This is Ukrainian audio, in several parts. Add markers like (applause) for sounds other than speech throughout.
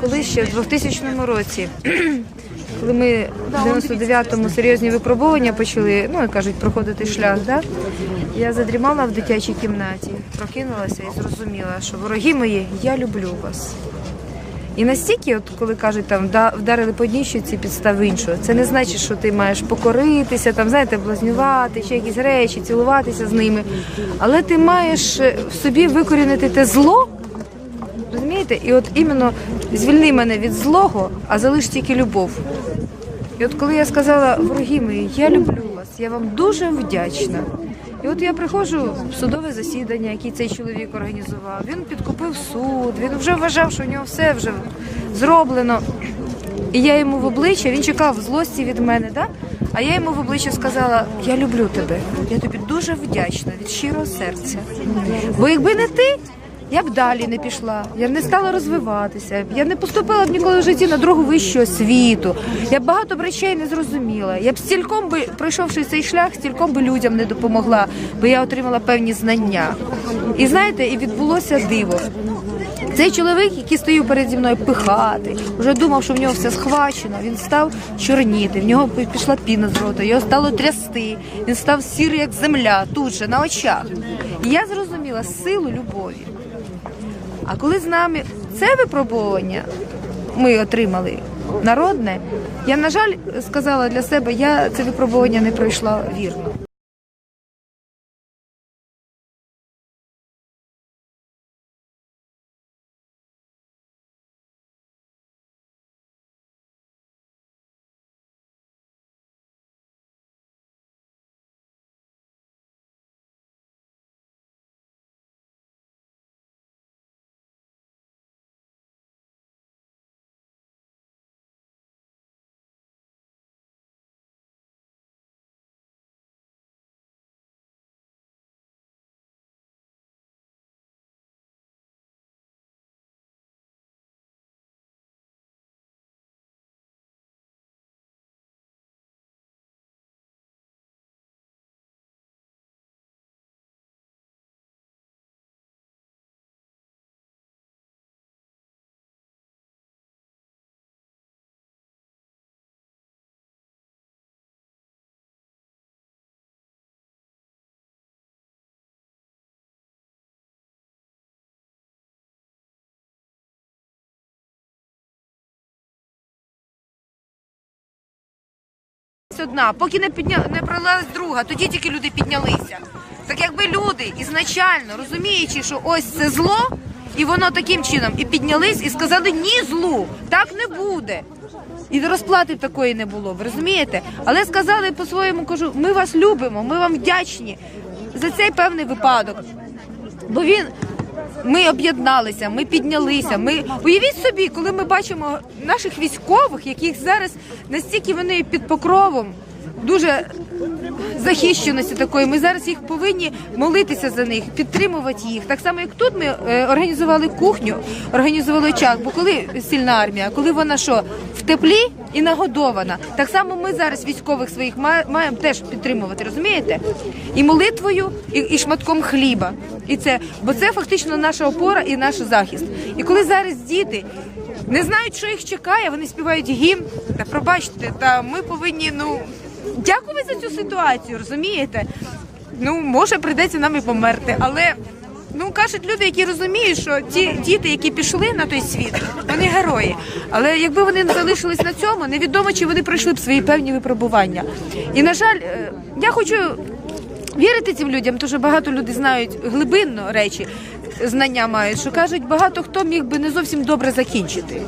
Колись ще в 2000 році, (clears throat) коли ми в 99-му серйозні випробування почали, ну як кажуть, проходити шлях, да? я задрімала в дитячій кімнаті, прокинулася і зрозуміла, що вороги мої, я люблю вас. І настільки, от коли кажуть, там «Да- вдарили по одній щоці, підстав іншого, це не значить, що ти маєш покоритися, там знаєте, блазнювати чи якісь речі, цілуватися з ними. Але ти маєш е, в собі викорінити те зло, розумієте? І от іменно звільни мене від злого, а залиш тільки любов. І от коли я сказала, вороги мої, я люблю вас, я вам дуже вдячна. І от я приходжу в судове засідання, яке цей чоловік організував. Він підкупив суд, він вже вважав, що у нього все вже зроблено. І я йому в обличчя, він чекав злості від мене, да? а я йому в обличчя сказала: Я люблю тебе, я тобі дуже вдячна від щирого серця. Бо якби не ти, я б далі не пішла, я не стала розвиватися, я не поступила б ніколи в житті на другу вищого світу. Я б багато речей не зрозуміла. Я б стільком би, пройшовши цей шлях, стільком би людям не допомогла, бо я отримала певні знання. І знаєте, і відбулося диво. Цей чоловік, який стоїв переді мною пихати, вже думав, що в нього все схвачено. Він став чорніти, в нього пішла піна з рота, його стало трясти. Він став сірий, як земля, тут же на очах. І я зрозуміла силу любові. А коли з нами це випробування ми отримали народне, я, на жаль, сказала для себе, я це випробування не пройшла вірно. Одна, поки не підня... не пролилась друга, тоді тільки люди піднялися. Так якби люди ізначально розуміючи, що ось це зло, і воно таким чином і піднялись, і сказали ні злу, так не буде. І розплати такої не було, ви розумієте? Але сказали по-своєму, кажу, ми вас любимо, ми вам вдячні за цей певний випадок. Бо він ми об'єдналися, ми піднялися. Ми уявіть собі, коли ми бачимо наших військових, яких зараз настільки вони під покровом дуже захищеності такої. Ми зараз їх повинні молитися за них, підтримувати їх. Так само, як тут ми е, організували кухню, організували очаг. Бо коли сильна армія, коли вона що в теплі і нагодована, так само ми зараз військових своїх маємо теж підтримувати, розумієте? І молитвою, і, і шматком хліба. І це, бо це фактично наша опора і наш захист. І коли зараз діти. Не знають, що їх чекає, вони співають гімн. Та пробачте, та ми повинні ну дякувати за цю ситуацію, розумієте? Ну, може, прийдеться нам і померти, але ну кажуть люди, які розуміють, що ті діти, які пішли на той світ, вони герої. Але якби вони залишились на цьому, невідомо чи вони пройшли б свої певні випробування. І на жаль, е, я хочу вірити цим людям, тому що багато людей знають глибинно речі, знання мають, що кажуть, багато хто міг би не зовсім добре закінчити.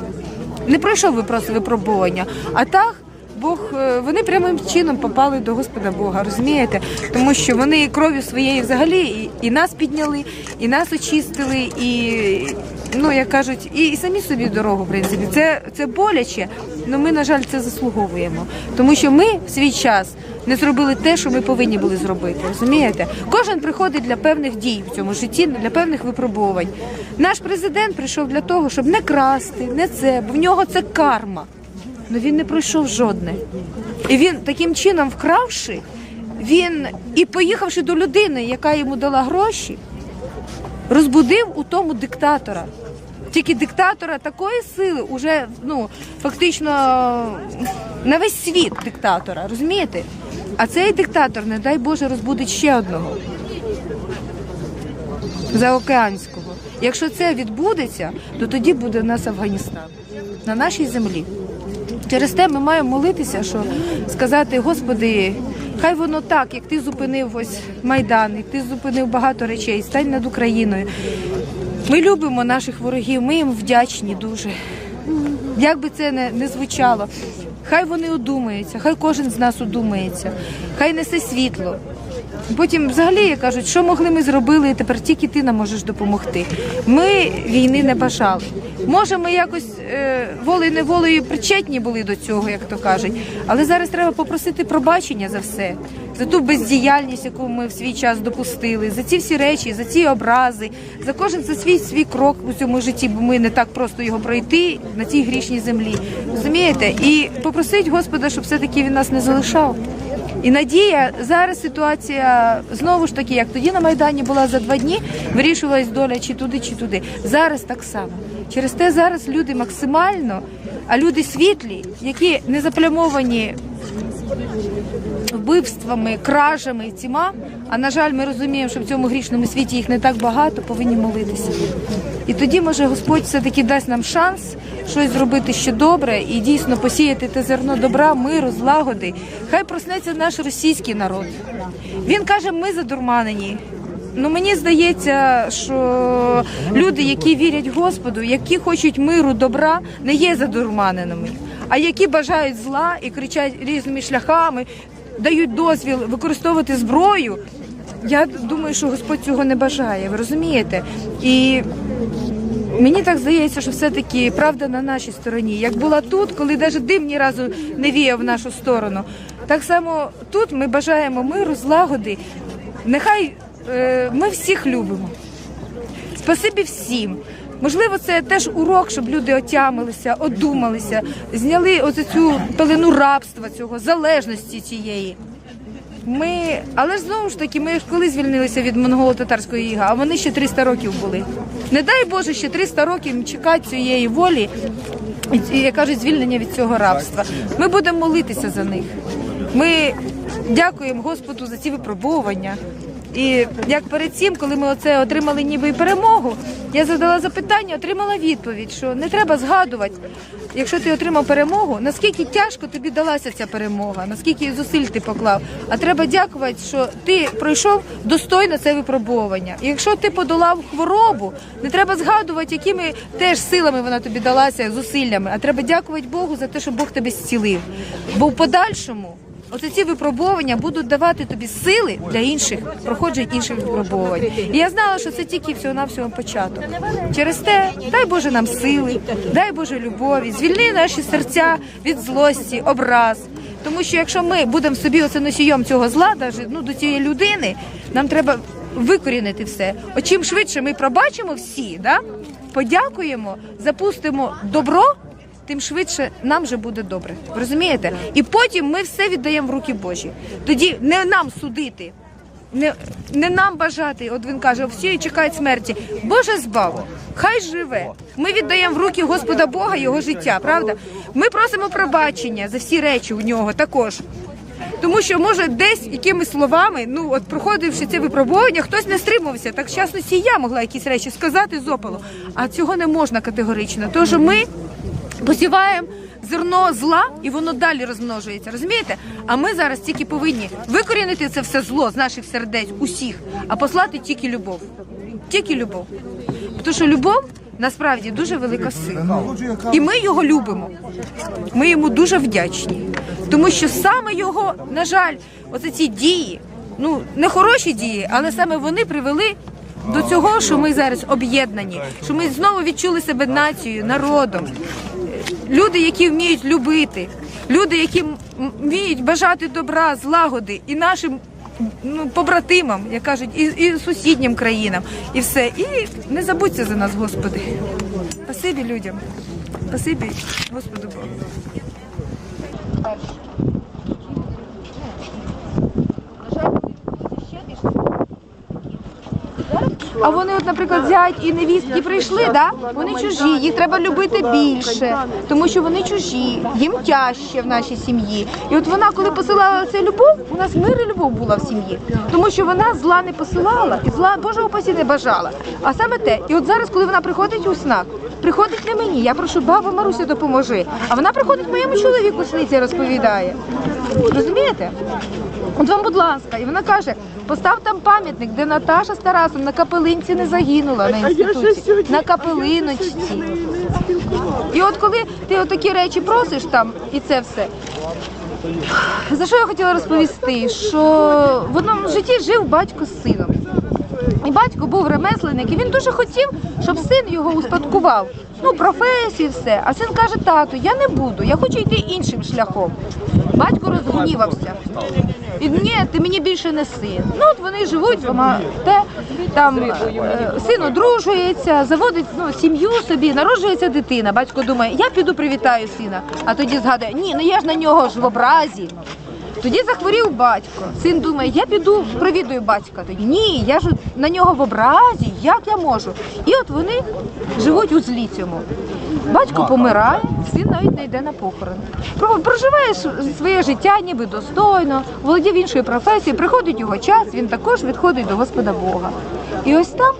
Не пройшов би просто випробування. А так. Бог, е, вони прямим чином попали до Господа Бога, розумієте? Тому що вони кров'ю своєю взагалі і, і нас підняли, і нас очистили, і ну як кажуть, і, і самі собі дорогу, в принципі. Це, це боляче, але ми, на жаль, це заслуговуємо. Тому що ми в свій час не зробили те, що ми повинні були зробити. Розумієте? Кожен приходить для певних дій в цьому житті, для певних випробувань. Наш президент прийшов для того, щоб не красти, не це, бо в нього це карма. Але він не пройшов жодне. І він таким чином вкравши, він і поїхавши до людини, яка йому дала гроші, розбудив у тому диктатора. тільки диктатора такої сили, уже ну фактично на весь світ диктатора, розумієте? А цей диктатор, не дай Боже, розбудить ще одного заокеанського. Якщо це відбудеться, то тоді буде в нас Афганістан на нашій землі. Через те ми маємо молитися, що сказати, Господи, хай воно так, як ти зупинив ось Майдан, як ти зупинив багато речей, стань над Україною. Ми любимо наших ворогів, ми їм вдячні дуже. Як би це не, не звучало, хай вони одумаються, хай кожен з нас одумається, хай несе світло. Потім, взагалі, кажуть, що могли ми зробили, і тепер тільки ти нам можеш допомогти. Ми війни не бажали. Може, ми якось е, волею неволею причетні були до цього, як то кажуть. Але зараз треба попросити пробачення за все, за ту бездіяльність, яку ми в свій час допустили, за ці всі речі, за ці образи, за кожен за свій свій крок у цьому житті, бо ми не так просто його пройти на цій грішній землі. Розумієте? І попросить Господа, щоб все-таки він нас не залишав. І надія зараз ситуація знову ж таки, як тоді на Майдані була за два дні, вирішувалась доля чи туди, чи туди. Зараз так само. Через те зараз люди максимально, а люди світлі, які не заплямовані вбивствами, кражами і ціма. А на жаль, ми розуміємо, що в цьому грішному світі їх не так багато, повинні молитися. І тоді, може, Господь все-таки дасть нам шанс щось зробити ще добре і дійсно посіяти те зерно добра, миру, злагоди. Хай проснеться наш російський народ. Він каже, ми задурманені. Ну мені здається, що люди, які вірять Господу, які хочуть миру, добра, не є задурманеними, а які бажають зла і кричать різними шляхами, дають дозвіл використовувати зброю. Я думаю, що Господь цього не бажає. Ви розумієте? І Мені так здається, що все-таки правда на нашій стороні. Як була тут, коли навіть дим ні разу не віяв в нашу сторону. Так само тут ми бажаємо миру, злагоди. Нехай е, ми всіх любимо. Спасибі всім. Можливо, це теж урок, щоб люди отямилися, одумалися, зняли оцю цю пелену рабства, цього залежності цієї. Ми, але знову ж таки, ми коли звільнилися від монголо-татарської іга, а вони ще 300 років були. Не дай Боже, ще 300 років чекати цієї волі, і, як кажуть, звільнення від цього рабства. Ми будемо молитися за них. Ми дякуємо Господу за ці випробовування. І як перед цим, коли ми оце отримали ніби перемогу, я задала запитання, отримала відповідь, що не треба згадувати, якщо ти отримав перемогу, наскільки тяжко тобі далася ця перемога, наскільки зусиль ти поклав. А треба дякувати, що ти пройшов достойно це випробовування. І якщо ти подолав хворобу, не треба згадувати, якими теж силами вона тобі далася, зусиллями, а треба дякувати Богу за те, що Бог тебе зцілив. Бо в подальшому. Оце ці випробування будуть давати тобі сили для інших проходжень інших випробувань. І я знала, що це тільки всього навсього початок. Через те, дай Боже нам сили, дай Боже любові, звільни наші серця від злості, образ. Тому що якщо ми будемо собі оце носієм цього зла, навіть ну до цієї людини, нам треба викорінити все. От чим швидше ми пробачимо всі, да? подякуємо, запустимо добро тим швидше нам же буде добре. Розумієте? І потім ми все віддаємо в руки Божі. Тоді не нам судити, не, не нам бажати. От він каже, всі чекають смерті. Боже збаво, хай живе. Ми віддаємо в руки Господа Бога його життя, правда? Ми просимо пробачення за всі речі у нього також. Тому що може десь якимись словами, ну от проходивши це випробування, хтось не стримався. Так в частності я могла якісь речі сказати з опалу. А цього не можна категорично. Тож ми посіваємо зерно зла і воно далі розмножується. Розумієте? А ми зараз тільки повинні викорінити це все зло з наших сердець, усіх, а послати тільки любов. Тільки любов. Тому що любов насправді дуже велика сила. І ми його любимо. Ми йому дуже вдячні. Тому що саме його, на жаль, оце ці дії, ну не хороші дії, але саме вони привели до цього, що ми зараз об'єднані, що ми знову відчули себе нацією, народом. Люди, які вміють любити, люди, які вміють бажати добра, злагоди і нашим ну, побратимам, як кажуть, і, і сусіднім країнам, і все. І не забудьте за нас, Господи. Спасибі людям. Спасибі Господу Богу. А вони, от, наприклад, зять і невістки прийшли, да? вони чужі, їх треба любити більше, тому що вони чужі, їм тяжче в нашій сім'ї. І от вона, коли посилала цю любов, у нас мир і любов була в сім'ї, тому що вона зла не посилала і зла Божого упасі не бажала. А саме те, і от зараз, коли вона приходить у снах, приходить не мені. Я прошу баба Маруся, допоможи. А вона приходить моєму чоловіку сниці розповідає. Розумієте? От вам, будь ласка, і вона каже: постав там пам'ятник, де Наташа з Тарасом на капелинці не загинула на інституті, на капелиночці. І от коли ти отакі речі просиш там, і це все. За що я хотіла розповісти? Що в одному житті жив батько з сином. І батько був ремесленник, і він дуже хотів, щоб син його успадкував. Ну, професію, все. А син каже, тату, я не буду, я хочу йти іншим шляхом. Батько розгнівався. І ні, ти мені більше не син. Ну от вони живуть, вона те там е, син одружується, заводить ну, сім'ю собі, народжується дитина. Батько думає, я піду привітаю сина. А тоді згадує, ні, ну я ж на нього ж в образі. Тоді захворів батько. Син думає, я піду провідую батька. Тоді ні, я ж на нього в образі, як я можу? І от вони живуть у злі цьому. Батько помирає, син навіть не йде на похорон. Про- Проживає своє життя ніби достойно, володів іншою професією, приходить його час, він також відходить до Господа Бога. І ось там,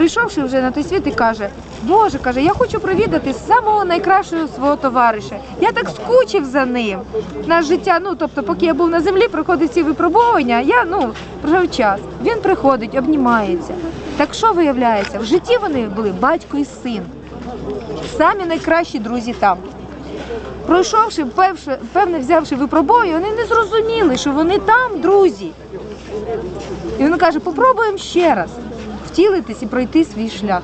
прийшовши вже на той світ, і каже: Боже, каже, я хочу провідати самого найкращого свого товариша. Я так скучив за ним. На життя, ну тобто, поки я був на землі, проходить ці випробування, я ну прожив час. Він приходить, обнімається. Так що виявляється, в житті вони були батько і син, самі найкращі друзі там. Пройшовши, певне, взявши випробування, вони не зрозуміли, що вони там друзі. І він каже, попробуємо ще раз втілитись і пройти свій шлях.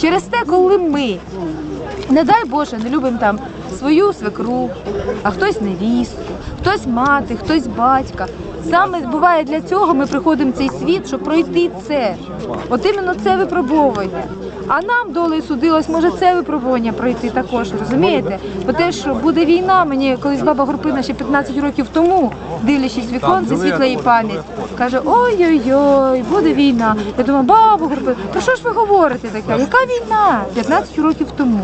Через те, коли ми, не дай Боже, не любимо там свою свекру, а хтось невістку, хтось мати, хтось батька. Саме буває для цього ми приходимо в цей світ, щоб пройти це. От іменно це випробовування. А нам долею судилось, може, це випробування пройти також, розумієте? Бо те, що буде війна, мені колись баба Горпина ще 15 років тому, дивлячись віконце, світла її пам'ять, каже: ой-ой-ой, буде війна. Я думаю, баба Горпина, про що ж ви говорите таке? Яка війна? 15 років тому.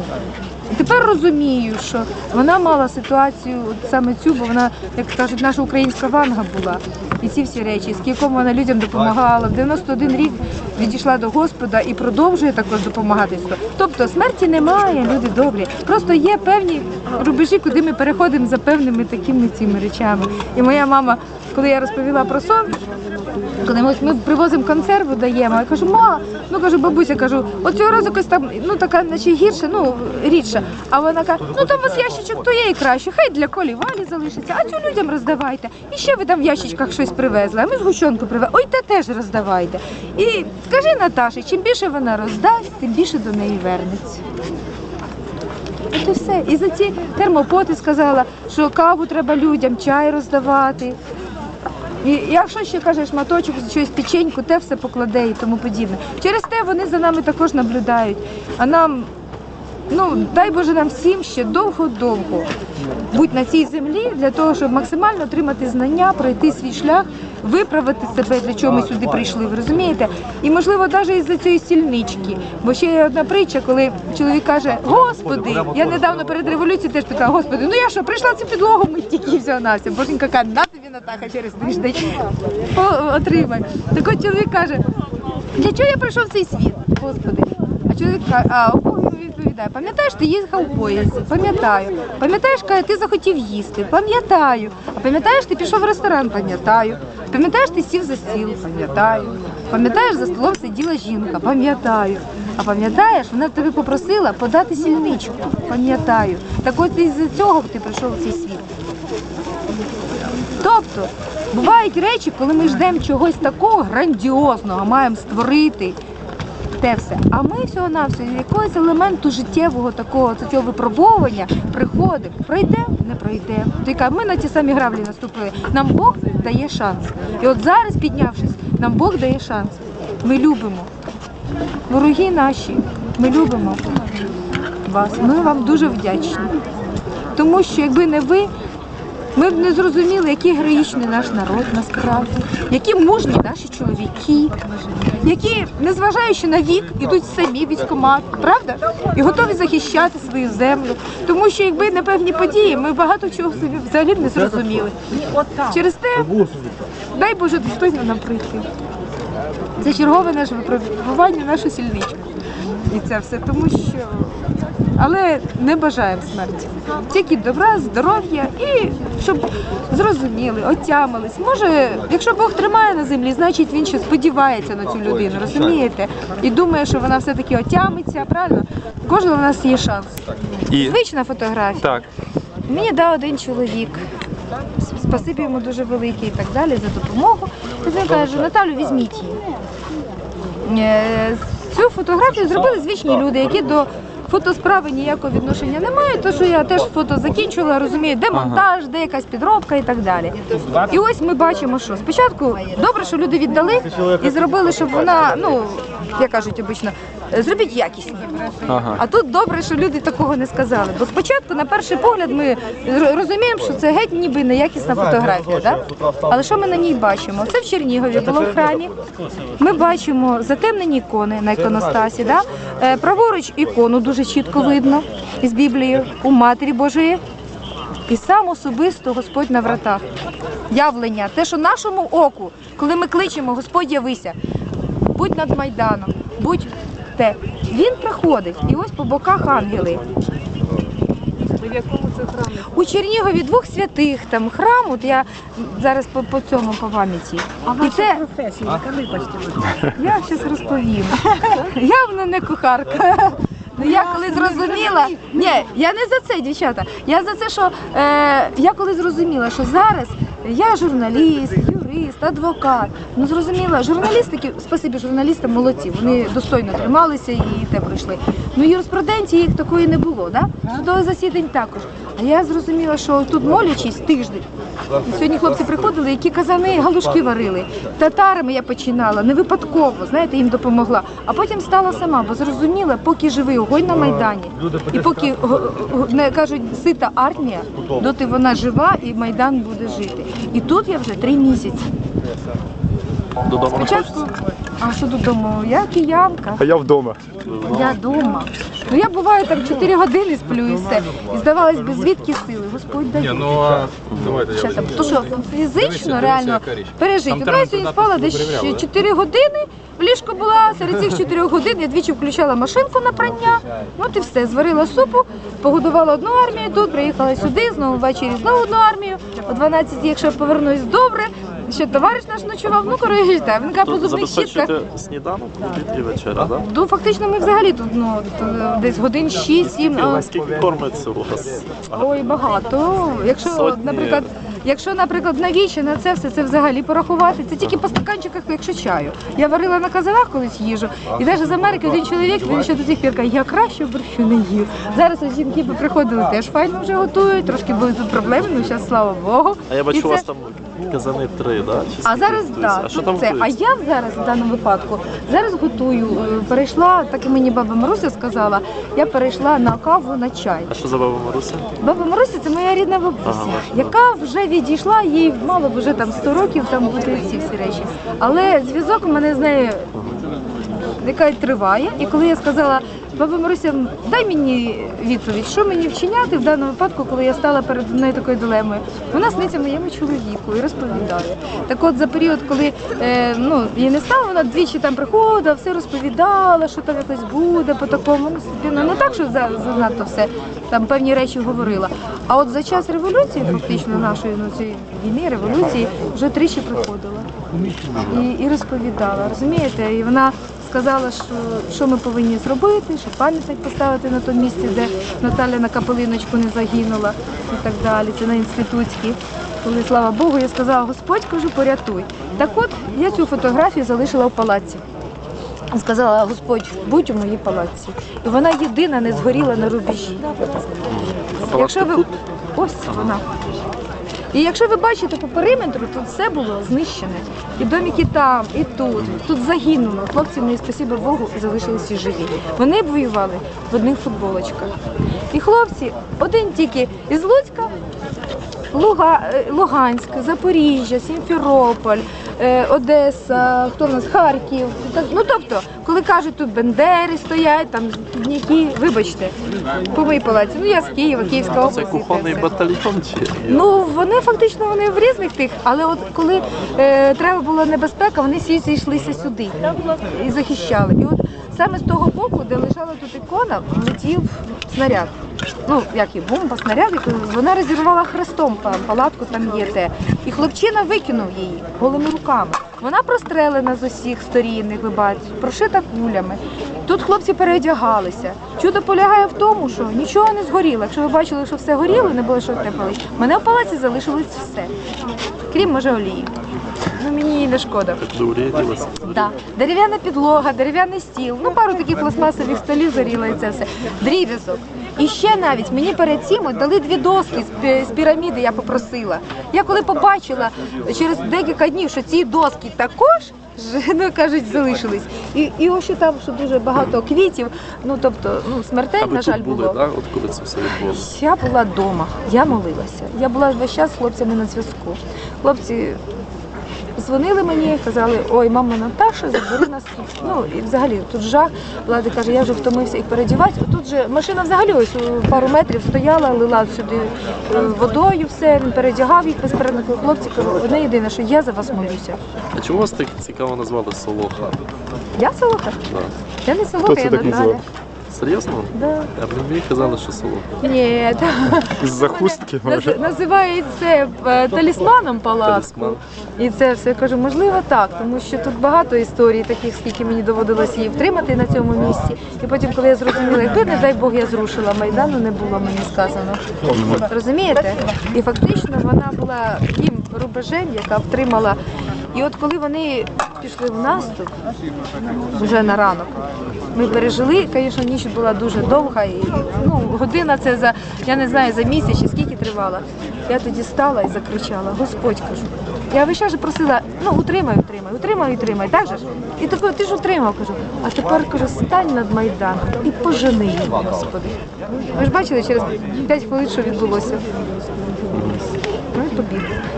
Тепер розумію, що вона мала ситуацію от саме цю, бо вона, як кажуть, наша українська ванга була. І ці всі речі, з якому вона людям допомагала. В 91 рік відійшла до Господа і продовжує також допомагати. Тобто смерті немає, люди добрі. Просто є певні рубежі, куди ми переходимо за певними такими цими речами. І моя мама, коли я розповіла про сон, коли ми, ми привозимо консерву, даємо, я кажу, ма, ну кажу, бабуся, кажу, от цього разу якось там, ну така, наче гірше, ну рідше. А вона каже, ну там у вас ящичок, то є і краще, хай для колі валі залишиться, а цю людям роздавайте. І ще ви там в ящичках щось привезли, а ми згущенку привезли. Ой, те теж роздавайте. І скажи Наташі, чим більше вона роздасть, тим більше до неї вернеться. От і все. І за ці термопоти сказала, що каву треба людям, чай роздавати. І якщо ще кажеш маточок, щось печеньку, те все покладе і тому подібне. Через те вони за нами також наблюдають. А нам, ну дай Боже нам всім ще довго-довго бути на цій землі для того, щоб максимально отримати знання, пройти свій шлях, виправити себе, для чого ми сюди прийшли. Ви розумієте? І можливо, навіть із-за цієї стільнички. Бо ще є одна притча, коли чоловік каже: Господи, я недавно перед революцією теж питала, Господи, ну я що, прийшла цю підлогу, ми тільки всього на все. Боженька каже, на тобі Натаха через тиждень отримай. Так от чоловік каже, для чого я прийшов в цей світ, Господи? А чоловік каже, а Бог відповідає, пам'ятаєш, ти їхав у поїзді? Пам'ятаю. Пам'ятаєш, ти захотів їсти? Пам'ятаю. А пам'ятаєш, ти пішов в ресторан? Пам'ятаю. Пам'ятаєш, ти сів за стіл? Пам'ятаю. Пам'ятаєш, за столом сиділа жінка? Пам'ятаю. А пам'ятаєш, вона тебе попросила подати сільничку? Пам'ятаю. Так от із-за цього ти прийшов у цей світ. Тобто бувають речі, коли ми ждемо чогось такого грандіозного, маємо створити те все. А ми всього навсього якогось елементу життєвого такого цього випробовування приходимо. Пройде, не пройде. Тільки ми на ті самі граблі наступили. Нам Бог дає шанс. І от зараз, піднявшись, нам Бог дає шанс. Ми любимо. Вороги наші, ми любимо вас. Ми вам дуже вдячні. Тому що якби не ви, Ми б не зрозуміли, який героїчний наш народ насправді, які мужні наші чоловіки, які, незважаючи на вік, ідуть самі військомат, правда? І готові захищати свою землю. Тому що якби не певні події, ми багато чого собі взагалі не зрозуміли. Через те, дай Боже, достойно нам прийти. Це чергове наше випробування, нашу сільничку. І це все тому, що. Але не бажаємо смерті. Тільки добра, здоров'я і щоб зрозуміли, отямились. Може, якщо Бог тримає на землі, значить він ще сподівається на цю людину, розумієте? І думає, що вона все-таки отямиться, правильно? У Кожного в нас є шанс. І Звична фотографія. так, Мені дав один чоловік. Спасибі йому дуже велике і так далі за допомогу. І він каже, Наталю, візьміть її. Е, Цю фотографію зробили звичні люди, які до фотосправи ніякого відношення немає, тому що я теж фото закінчила, розумію, де монтаж, де якась підробка і так далі. І ось ми бачимо, що спочатку добре, що люди віддали і зробили, щоб вона, ну, як кажуть обично, зробіть якісно. ага. А тут добре, що люди такого не сказали. Бо спочатку, на перший погляд, ми розуміємо, що це геть ніби неякісна фотографія. Да? Але що ми на ній бачимо? Це в Чернігові було в храмі. Ми бачимо затемнені ікони на іконостасі. Да? Е, Праворуч ікону дуже чітко видно із Біблією у Матері Божої. І сам особисто Господь на вратах. Явлення, те, що нашому оку, коли ми кличемо Господь явися, будь над Майданом, будь те. Він приходить, і ось по боках ангели. У Чернігові двох святих там храм, от я зараз по, по цьому по пам'яті. І це професія, яка вибачте. я зараз розповім. Явно не кухарка. Ну я коли зрозуміла, ні, я не за це, дівчата. Я за це, що е, я коли зрозуміла, що зараз я журналіст, юрист, адвокат. Ну зрозуміло, журналістики, спасибі журналістам молодці, вони достойно трималися і те пройшли. Ну юриспруденції їх такої не було, да? Судових засідань також. А я зрозуміла, що тут молячись тиждень. І сьогодні хлопці приходили, які казани галушки варили. Татарами я починала, не випадково, знаєте, їм допомогла. А потім стала сама, бо зрозуміла, поки живий огонь на Майдані, і поки не кажуть сита армія, доти вона жива і Майдан буде жити. І тут я вже три місяці. Додому не Спочатку, а що додому? Я киянка. А я вдома. Я вдома. Ну я буваю так 4 години сплю і все. І здавалось би, звідки сили? Господь дає. Ну а давайте я то що фізично реально пережити. Там Ну, я сьогодні спала десь перевіряли, да? 4 години. В ліжку була серед цих 4 годин. Я двічі включала машинку на прання. Ну і все, зварила супу, погодувала одну армію тут, приїхала сюди, знову ввечері знову одну армію. О 12, якщо повернусь добре. Ще товариш наш ночував, ну так, він каже, по зубних щітках. Сніданок, обід і вечеря, да? Ну, фактично, ми взагалі тут ну, е, десь годин 6-7. Скільки кормиться у вас? Ой, багато. Якщо, Сотні. наприклад, якщо, наприклад, навіщо на це все, це взагалі порахувати. Це тільки по стаканчиках, якщо чаю. Я варила на казанах колись їжу, і навіть з Америки один чоловік він ще до сих пір каже, я краще борщу не їв. Зараз ось жінки приходили, теж файно вже готують, трошки були тут проблеми, ну зараз слава Богу. А я бачу, це- у вас там казани три, да? Чи а скільки зараз готується? так, А що там це. А готується? я зараз в даному випадку зараз готую. е, Перейшла, так і мені баба Маруся сказала, я перейшла на каву на чай. А що за баба Маруся? Баба Маруся це моя рідна бабуся, Ага, ваша яка вже відійшла, їй мало б вже там 100 років там бути ці всі речі. Але зв'язок у мене з нею яка триває. І коли я сказала, баба Маруся, дай мені відповідь, що мені вчиняти в даному випадку, коли я стала перед нею такою дилемою, вона сниться моєму чоловіку і розповідає. Так от за період, коли е, ну, її не стало, вона двічі там приходила, все розповідала, що там якось буде по такому. Ну, ну, не так, що за- занадто все там певні речі говорила. А от за час революції, фактично нашої ну, цієї війни, революції, вже тричі приходила і, і розповідала. Розумієте? І вона сказала, що, що ми повинні зробити, що пам'ятник поставити на тому місці, де Наталя на капелиночку не загинула і так далі. Це на інститутській. Коли слава Богу, я сказала, Господь кажу, порятуй. Так от я цю фотографію залишила в палаці. Сказала, Господь, будь у моїй палаці. І вона єдина не згоріла на рубежі. Якщо ви ось вона. І якщо ви бачите по периметру, тут все було знищене. І домики там, і тут. Тут загинуло. Хлопці мені, спасіба Богу, залишилися живі. Вони б воювали в одних футболочках. І хлопці, один тільки із Луцька, Луга, е, Луганськ, Запоріжжя, Сімферополь, Одеса, хто в нас Харків. Ну тобто, коли кажуть, тут Бендери стоять, там Підняки, вибачте, по моїй палаці. Ну я з Києва, Київська область. і кухонний батальйон чи? Ну вони фактично вони в різних тих, але от коли е, треба була небезпека, вони всі зійшлися сюди і захищали. І от саме з того боку, де лежала тут ікона, летів снаряд. Ну, як і бомба, снаряд, вона розірвала хрестом палатку, там є те. І хлопчина викинув її голими руками. Вона прострелена з усіх сторін, як ви бачите, прошита кулями. Тут хлопці переодягалися. Чудо полягає в тому, що нічого не згоріло. Якщо ви бачили, що все горіло, не було що тепалось. Мене в палаці залишилось все. Крім може олії. Ну мені її не шкода. Да. Дерев'яна підлога, дерев'яний стіл, ну пару таких пластмасових столів заріло і це все. Дріб'язок. І ще навіть мені перед цим дали дві доски з, піраміди, я попросила. Я коли побачила через декілька днів, що ці доски також. (laughs) Ну, кажуть, залишились. І, і ось там, що дуже багато квітів. Ну тобто, ну смертей, А на жаль, були, було. да? От коли це все відбулося? Я була вдома, я молилася. Я була весь час з хлопцями на зв'язку. Хлопці дзвонили мені, казали, ой, мама Наташа, забери нас. Ну і взагалі тут жах. Влада каже, я вже втомився їх передівати. Тут же машина взагалі ось у пару метрів стояла, лила сюди е, водою, все, він передягав їх безперервно. Хлопці одне єдине, що я за вас молюся. А чому вас так цікаво назвали Солоха? Я Солоха? Да. Я не Солоха, я Наталя. Серйозно? Да. А мені казали, що Солоха. Ні, Із-за хустки, може? Називають це е, талісманом палатку. Талісман. І це все я кажу, можливо, так, тому що тут багато історій, таких, скільки мені доводилось її втримати на цьому місці. І потім, коли я зрозуміла, якби не дай Бог я зрушила майдану, не було мені сказано. Розумієте? І фактично вона була тим рубежем, яка втримала. І от коли вони пішли в наступ вже на ранок, ми пережили, звісно, ніч була дуже довга, і ну, година це за я не знаю за місяць чи скільки тривала. Я тоді стала і закричала: Господь кажу. Я весь час просила, ну утримай, утримай, утримай, утримай, так же ж? І тако, ти ж утримав, кажу. А тепер кажу, стань над майданом і пожени її, Господи. Ви ж бачили через 5 хвилин, що відбулося.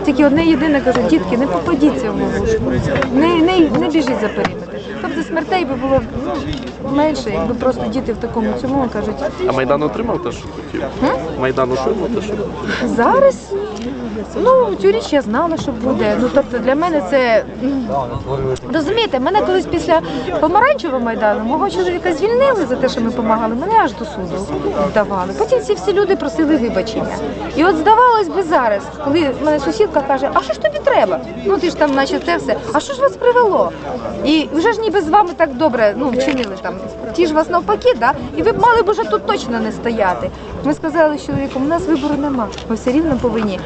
Тільки одне єдине кажу, дітки, не попадіться в ловушку, не, не, не біжіть за периметр. Тобто смертей би було ну, менше, якби просто діти в такому цьому кажуть. А Майдан отримав те, що хотів? Майдан отримав те, що хотів? Зараз ну цю річ я знала, що буде. Ну тобто для мене це розумієте, мене колись після помаранчевого майдану мого чоловіка звільнили за те, що ми допомагали. Мене аж до суду вдавали. Потім ці всі люди просили вибачення. І от здавалось би зараз, коли мене сусідка каже, а що ж тобі треба? Ну ти ж там, наче це все. А що ж вас привело? І вже ж ніби з вами так добре ну, вчинили там. Ті ж вас навпаки, да? і ви б мали б уже тут точно не стояти. Ми сказали з чоловіком, у нас вибору нема. Ми все рівно повинні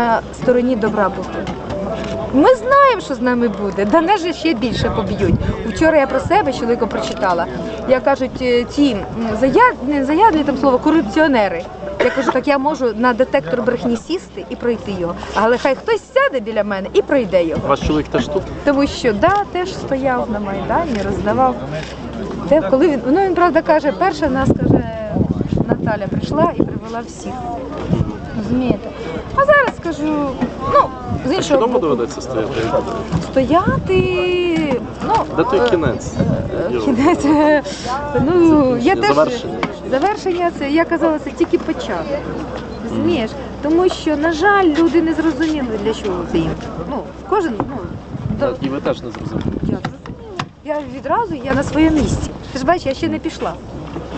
на стороні добра бути. Ми знаємо, що з нами буде. Да нас же ще більше поб'ють. Вчора я про себе чоловіка прочитала. Я кажуть, е, м, заяд, не заядлі там слово корупціонери. Я кажу, так я можу на детектор брехні сісти і пройти його. Але хай хтось сяде біля мене і пройде його. Ваш чоловік теж тут? Тому що да, теж стояв на майдані, роздавав. Те, коли він ну він правда каже, перша нас каже Наталя прийшла і привела всіх. Розумієте? А зараз скажу, ну з іншого Чудово боку, доведеться стояти. стояти. Ну Де той е, кінець? е, Кінець. е, Ну я теж Завершення. завершення це я казала, це тільки початок. Розумієш? Тому що, на жаль, люди не зрозуміли, для чого це їм. Ну, кожен, ну, до, І ви теж не зрозуміли. я зрозуміла. Я відразу я на своєму місці. Ти ж бачиш, я ще не пішла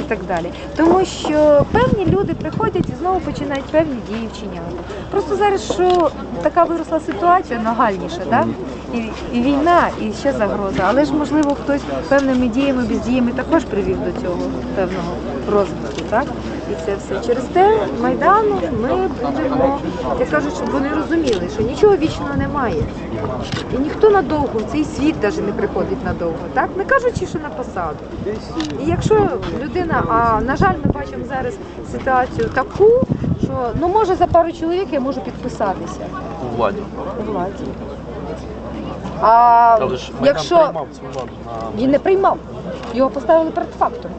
і так далі. Тому що певні люди приходять і знову починають певні дії вчиняти. Просто зараз що така виросла ситуація нагальніша, так? І, і війна, і ще загроза. Але ж можливо хтось певними діями, бездіями також привів до цього певного розвитку, так? І це все через те майдану ми будемо, я кажу, щоб вони розуміли, що нічого вічного немає. І ніхто надовго в цей світ навіть не приходить надовго, так? Не кажучи, що на посаду. І якщо людина, а на жаль, ми бачимо зараз ситуацію таку, що ну може за пару чоловік я можу підписатися У владі. у владі. А Але ж Майдан якщо приймав цю владу на він не приймав, його поставили перед фактом.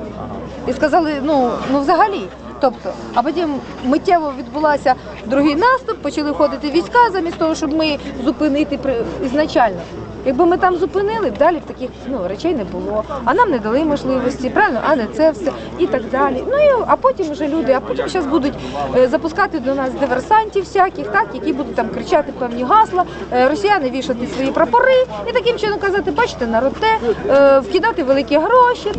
І сказали, ну, ну взагалі. Тобто, а потім миттєво відбулася другий наступ, почали входити війська замість того, щоб ми зупинити ізначально. Якби ми там зупинили, далі б таких ну, речей не було. А нам не дали можливості, правильно, а не це все і так далі. Ну і а потім вже люди, а потім зараз будуть е, запускати до нас диверсантів всяких, так, які будуть там кричати певні гасла, е, росіяни вішати свої прапори і таким чином казати, бачите, народ те, е, вкидати великі гроші.